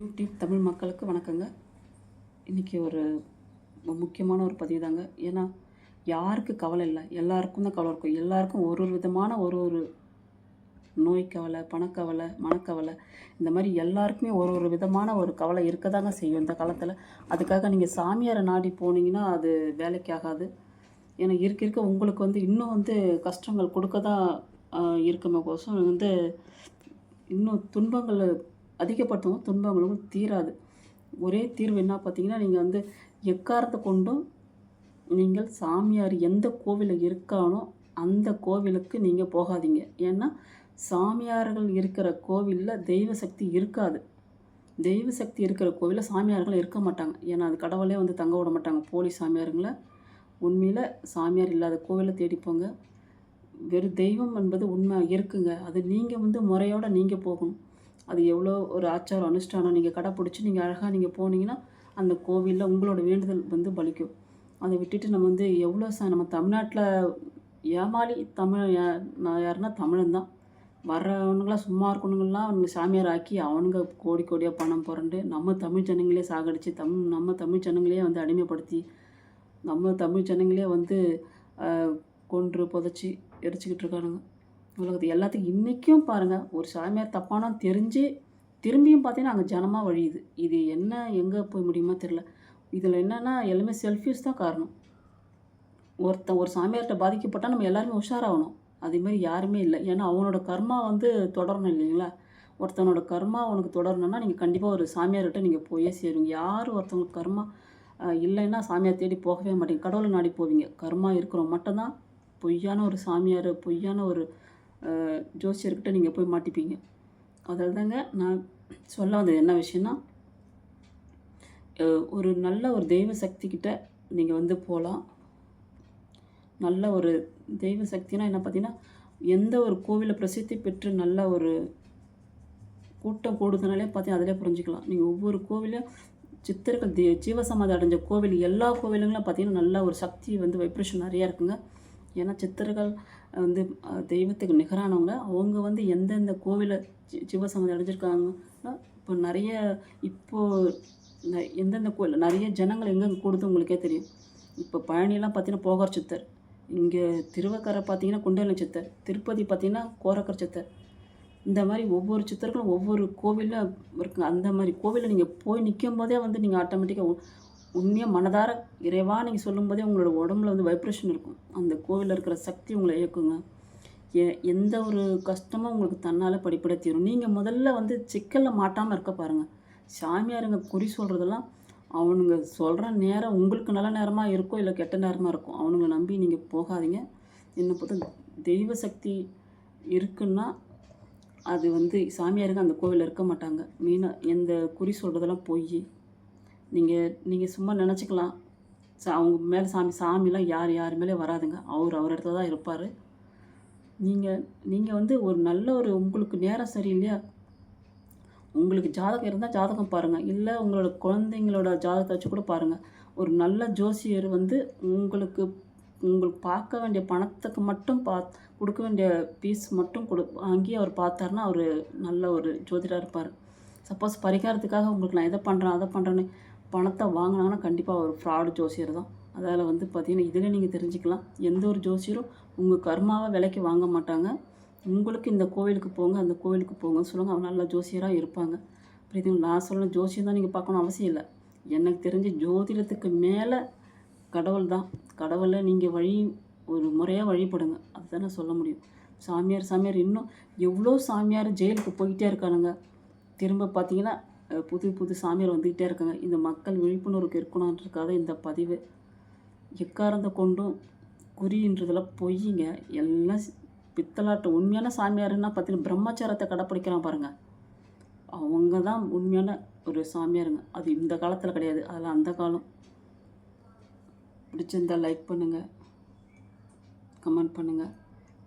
YouTube Tamil மக்களுக்கு வணக்கங்க. இன்றைக்கி ஒரு முக்கியமான ஒரு பதிவு தாங்க ஏன்னா யாருக்கு கவலை இல்லை. எல்லாருக்கும் தான் கவலை இருக்கும். எல்லாருக்கும் ஒரு ஒரு விதமான ஒரு ஒரு நோய் கவலை பணக்கவலை மனக்கவலை இந்த மாதிரி எல்லாருக்குமே ஒரு ஒரு விதமான ஒரு கவலை இருக்க தாங்க செய்யும் இந்த காலத்தில். அதுக்காக நீங்கள் சாமியாரை நாடி போனீங்கன்னா அது வேலைக்கு ஆகாது ஏன்னா இருக்க இருக்க உங்களுக்கு வந்து இன்னும் வந்து கஷ்டங்கள் கொடுக்க தான் இருக்குமே கோசம். வந்து இன்னும் துன்பங்கள் அதிகப்படுத்தவங்க துன்பங்களும் தீராது. ஒரே தீர்வு என்ன பார்த்தீங்கன்னா நீங்கள் வந்து எக்காரத்தை கொண்டும் நீங்கள் சாமியார் எந்த கோவிலில் இருக்கானோ அந்த கோவிலுக்கு நீங்கள் போகாதீங்க. ஏன்னா சாமியார்கள் இருக்கிற கோவிலில் தெய்வ சக்தி இருக்காது. தெய்வ சக்தி இருக்கிற கோவிலில் சாமியார்கள் இருக்க மாட்டாங்க. ஏன்னா அது கடவுளே வந்து தங்க விட மாட்டாங்க. போலி சாமியாருங்களை. உண்மையில் சாமியார் இல்லாத கோவிலை தேடி போங்க. வெறும் தெய்வம் என்பது உண்மை இருக்குங்க. அது நீங்கள் வந்து முறையோடு நீங்கள் போகணும். அது எவ்வளோ ஒரு ஆச்சாரம் அனுஷ்டானம் நீங்கள் கடைப்பிடிச்சி நீங்கள் அழகாக நீங்கள் போனீங்கன்னா அந்த கோவிலில் உங்களோட வேண்டுதல் வந்து பலிக்கும். அதை விட்டுட்டு நம்ம வந்து எவ்வளோ ச நம்ம தமிழ்நாட்டில் ஏமாளி தமிழ் நான் யாருன்னா தமிழன் தான். வர்றவனுங்களாம் சும்மா இருக்கணுங்களாம் அவனுங்க சாமியார் ஆக்கி அவனுங்க கோடி கோடியாக பணம் புரண்டு நம்ம தமிழ் ஜனங்களே சாகடிச்சு தம் நம்ம தமிழ் ஜனங்களே வந்து அடிமைப்படுத்தி நம்ம தமிழ் ஜனங்களே வந்து கொன்று புதைச்சி எரிச்சிக்கிட்டு இருக்கானுங்க. உலகத்து எல்லாத்துக்கும் இன்றைக்கும் பாருங்கள் ஒரு சாமியார் தப்பான தெரிஞ்சு திரும்பியும் பார்த்தீங்கன்னா அங்கே ஜனமாக வழியுது. இது என்ன எங்கே போய் முடியுமா தெரில இதில் என்னென்னா எல்லாமே செல்ஃபியூஸ் தான் காரணம். ஒருத்தன் ஒரு சாமியார்கிட்ட பாதிக்கப்பட்டால் நம்ம எல்லாருமே உஷாராகணும். அதேமாதிரி யாருமே இல்லை. ஏன்னா அவனோட கர்மா வந்து தொடரணும் இல்லைங்களா? ஒருத்தனோட கர்மா அவனுக்கு தொடரணும்னா நீங்கள் கண்டிப்பாக ஒரு சாமியார்கிட்ட நீங்கள் போயே சேருவீங்க. யார் ஒருத்தவங்களுக்கு கர்மா இல்லைன்னா சாமியார் தேடி போகவே மாட்டீங்க. கடவுளை நாடி போவீங்க. கர்மா இருக்கிறவங்க மட்டும்தான் பொய்யான ஒரு சாமியார் பொய்யான ஒரு ஜோசியர்கிட்ட நீங்கள் போய் மாட்டிப்பீங்க. அதில் தாங்க நான் சொல்ல வந்தது என்ன விஷயம்னா ஒரு நல்ல ஒரு தெய்வ சக்திக்கிட்ட நீங்கள் வந்து போகலாம் நல்ல ஒரு தெய்வ சக்தினா என்ன பார்த்தீங்கன்னா எந்த ஒரு கோவிலை பிரசித்தி பெற்று நல்ல ஒரு கூட்டம் கூடுதுனாலே பார்த்தீங்கன்னா அதிலே புரிஞ்சுக்கலாம். நீங்கள் ஒவ்வொரு கோவிலும் சித்தர்கள் தி ஜீவசமாதி அடைஞ்ச கோவில் எல்லா கோவிலுங்களும் பார்த்தீங்கன்னா நல்ல ஒரு சக்தி வந்து வைப்ரேஷன் நிறையா இருக்குங்க. ஏன்னா சித்தர்கள் வந்து தெய்வத்துக்கு நிகரானவங்க. அவங்க வந்து எந்தெந்த கோவிலை சி ஜீவசமாதி அடைஞ்சிருக்காங்கன்னா இப்போ நிறைய இப்போது எந்தெந்த கோவில் நிறைய ஜனங்கள் எங்கே கூடுது உங்களுக்கே தெரியும். இப்போ பழனியெல்லாம் பார்த்தீங்கன்னா போகர் சித்தர். இங்கே திருவக்கரை பார்த்தீங்கன்னா குண்டலினி சித்தர். திருப்பதி பார்த்தீங்கன்னா கோரக்கர் சித்தர். இந்த மாதிரி ஒவ்வொரு சித்தர்களும் ஒவ்வொரு கோவிலில் இருக்குங்க அந்த மாதிரி கோவிலில் நீங்கள் போய் நிற்கும் போதே வந்து நீங்கள் ஆட்டோமேட்டிக்காக உண்மையாக மனதார இறைவா நீங்கள் சொல்லும்போதே உங்களோட உடம்புல வந்து வைப்ரேஷன் இருக்கும். அந்த கோவிலில் இருக்கிற சக்தி உங்களை இயக்குங்க. எ எந்த ஒரு கஷ்டமும் உங்களுக்கு தன்னால் படிப்படியாக தீரும். நீங்கள் முதல்ல வந்து சிக்கலில் மாட்டாமல் இருக்க பாருங்கள் சாமியாருங்க குறி சொல்கிறதெல்லாம் அவனுங்க சொல்கிற நேரம் உங்களுக்கு நல்ல நேரமாக இருக்கோ இல்லை கெட்ட நேரமாக இருக்கும் அவனுங்க நம்பி நீங்கள் போகாதீங்க. என்னை பொறுத்த தெய்வ சக்தி இருக்குன்னா அது வந்து சாமியாருங்க அந்த கோவிலில் இருக்க மாட்டாங்க. மெயினாக எந்த குறி சொல்கிறதெல்லாம் போய் நீங்கள் நீங்கள் சும்மா நினச்சிக்கலாம். சா அவங்க மேலே சாமி சாமிலாம் யார் யார் மேலே வராதுங்க. அவர் அவர் இடத்துல தான் இருப்பார். நீங்கள் நீங்கள் வந்து ஒரு நல்ல ஒரு உங்களுக்கு நேரம் சரியில்லையா? உங்களுக்கு ஜாதகம் இருந்தால் ஜாதகம் பாருங்கள் இல்லை உங்களோட குழந்தைங்களோட ஜாதகத்தை வச்சு கூட பாருங்கள் ஒரு நல்ல ஜோசியர் வந்து உங்களுக்கு உங்களுக்கு பார்க்க வேண்டிய பணத்துக்கு மட்டும் பா கொடுக்க வேண்டிய பீஸ் மட்டும் கொடு வாங்கி அவர் பார்த்தாருன்னா அவர் நல்ல ஒரு ஜோதிடராக இருப்பார். சப்போஸ் பரிகாரத்துக்காக உங்களுக்கு நான் இதை பண்ணுறேன் அதை பண்ணுறேன்னு பணத்தை வாங்கினாங்கன்னா கண்டிப்பாக ஒரு ஃப்ராடு ஜோசியர் தான். அதால் வந்து பார்த்தீங்கன்னா இதில் நீங்கள் தெரிஞ்சுக்கலாம். எந்த ஒரு ஜோசியரும் உங்கள் கர்மாவை விலைக்கு வாங்க மாட்டாங்க. உங்களுக்கு இந்த கோவிலுக்கு போங்க அந்த கோவிலுக்கு போங்கன்னு சொல்லுவாங்க. அவங்க நல்லா ஜோசியராக இருப்பாங்க. புரியுதுங்களா நான் சொல்ல ஜோசியம் தான் நீங்கள் பார்க்கணும் அவசியம் இல்லை. எனக்கு தெரிஞ்சு ஜோதிடத்துக்கு மேலே கடவுள் தான். கடவுளை நீங்கள் வழி ஒரு முறையாக வழிபடுங்க. அதுதான் நான் சொல்ல முடியும். சாமியார் சாமியார் இன்னும் எவ்வளோ சாமியார் ஜெயிலுக்கு போய்கிட்டே இருக்கானுங்க. திரும்ப பார்த்தீங்கன்னா புது புது சாமியார் வந்துக்கிட்டே இருக்காங்க. இந்த மக்கள் விழிப்புணர்வுக்கு இருக்கணுன்றதுக்காக இந்த பதிவு. எக்காரந்த கொண்டும் குறின்றதெல்லாம் பொய்யுங்க எல்லாம் சி- பித்தலாட்டம் உண்மையான சாமியாருன்னா பார்த்தீங்கன்னா பிரம்மச்சாரத்தை கடைப்பிடிக்கிறான் பாருங்கள் அவங்க தான் உண்மையான ஒரு சாமியாருங்க. அது இந்த காலத்தில் கிடையாது. அதெல்லாம் அந்த காலம். பிடிச்சிருந்தா லைக் பண்ணுங்கள் கமெண்ட் பண்ணுங்கள்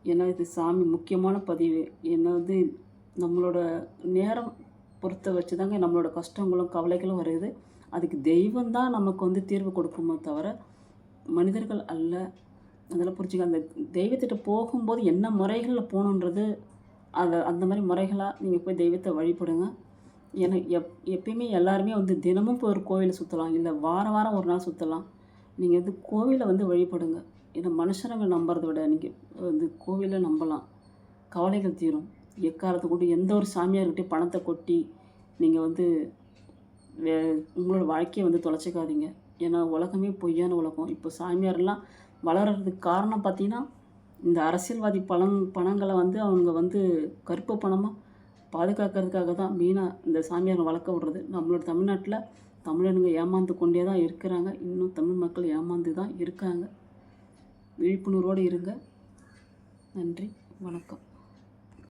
ஏன்னா இது சாமி முக்கியமான பதிவு. என்னது நம்மளோட நேரம் பொறுத்து வச்சு தாங்க நம்மளோட கஷ்டங்களும் கவலைகளும் வருது. அதுக்கு தெய்வம் தான் நமக்கு வந்து தீர்வு கொடுக்குமோ தவிர மனிதர்கள் அல்ல. அதெல்லாம் புரிஞ்சுக்க அந்த தெய்வத்திட்ட போகும்போது என்ன முறைகளில் போகணுன்றது அதை அந்த மாதிரி முறைகளாக நீங்கள் போய் தெய்வத்தை வழிபடுங்க. எனக்கு எப் எப்பயுமே எல்லாருமே வந்து தினமும் போய் ஒரு கோவிலை சுற்றலாம் இல்லை வாரம் வாரம் ஒரு நாள் சுற்றலாம் நீங்கள் வந்து கோவிலை வந்து வழிபடுங்க. ஏன்னா மனுஷனங்க நம்புறதை விட நீங்கள் வந்து கோவிலை நம்பலாம். கவலைகள் தீரும். எக்காரத்தை கொண்டு எந்த ஒரு சாமியார்கிட்டயும் பணத்தை கொட்டி நீங்கள் வந்து வே உங்களோட வாழ்க்கையை வந்து தொலைச்சிக்காதீங்க. ஏன்னா உலகமே பொய்யான உலகம். இப்போ சாமியார்லாம் வளர்கிறதுக்கு காரணம் பார்த்தீங்கன்னா இந்த அரசியல்வாதி பணம் பணங்களை வந்து அவங்க வந்து கருப்பு பணமாக பாதுகாக்கிறதுக்காக தான் மெயினாக இந்த சாமியாரை வளர்க்க விடுறது. நம்மளோட தமிழ்நாட்டில் தமிழனுங்க ஏமாந்து கொண்டே தான் இருக்கிறாங்க. இன்னும் தமிழ் மக்கள் ஏமாந்து தான் இருக்காங்க. விழிப்புணர்வோடு இருங்க. நன்றி. வணக்கம்.